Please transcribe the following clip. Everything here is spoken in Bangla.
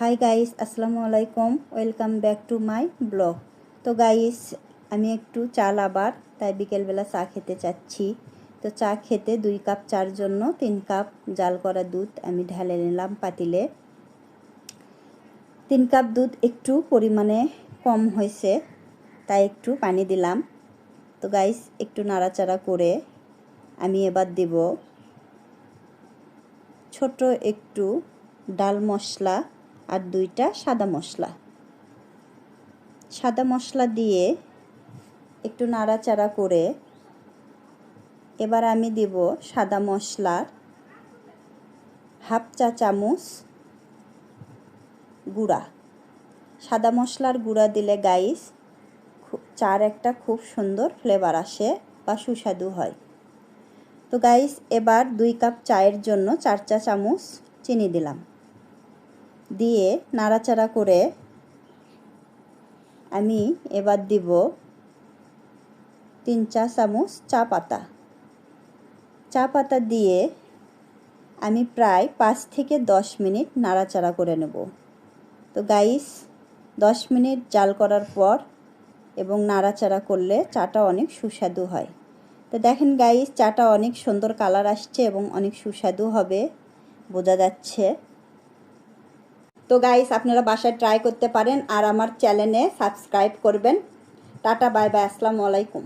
হাই গাইস আসসালামু আলাইকুম welcome back to my blog তো গাইস আমি একটু চা লাবার তাই বিকেলবেলা চা খেতে চাচ্ছি। তো চা খেতে দুই কাপ চার জন্য তিন কাপ জাল করা দুধ আমি ঢেলে নিলাম পাতিলে। তিন কাপ দুধ একটু পরিমাণে কম হয়েছে, তাই একটু পানি দিলাম। তো গাইস একটু নাড়াচাড়া করে আমি এবার দেব ছোট একটু ডাল মশলা আর দুইটা সাদা মশলা। সাদা মশলা দিয়ে একটু নাড়াচাড়া করে এবার আমি দেব সাদা মশলার হাফ চা চামচ গুঁড়া। সাদা মশলার গুঁড়া দিলে গাইস চার একটা খুব সুন্দর ফ্লেভার আসে বা সুস্বাদু হয়। তো গাইস এবার দুই কাপ চায়ের জন্য চার চা চামচ চিনি দিলাম। দিয়ে নাড়াচাড়া করে আমি এবার দিব তিন চা চামচ চা পাতা। চা পাতা দিয়ে আমি প্রায় পাঁচ থেকে দশ মিনিট নাড়াচাড়া করে নেব। তো গাইস দশ মিনিট জাল করার পর এবং নাড়াচাড়া করলে চাটা অনেক সুস্বাদু হয়। তো দেখেন গাইস চাটা অনেক সুন্দর কালার আসছে এবং অনেক সুস্বাদু হবে, বোঝা যাচ্ছে। তো গাইস আপনারা বাসায় ট্রাই করতে পারেন আর আমার চ্যানেলে সাবস্ক্রাইব করবেন। টাটা বাই বাই আসসালামু আলাইকুম।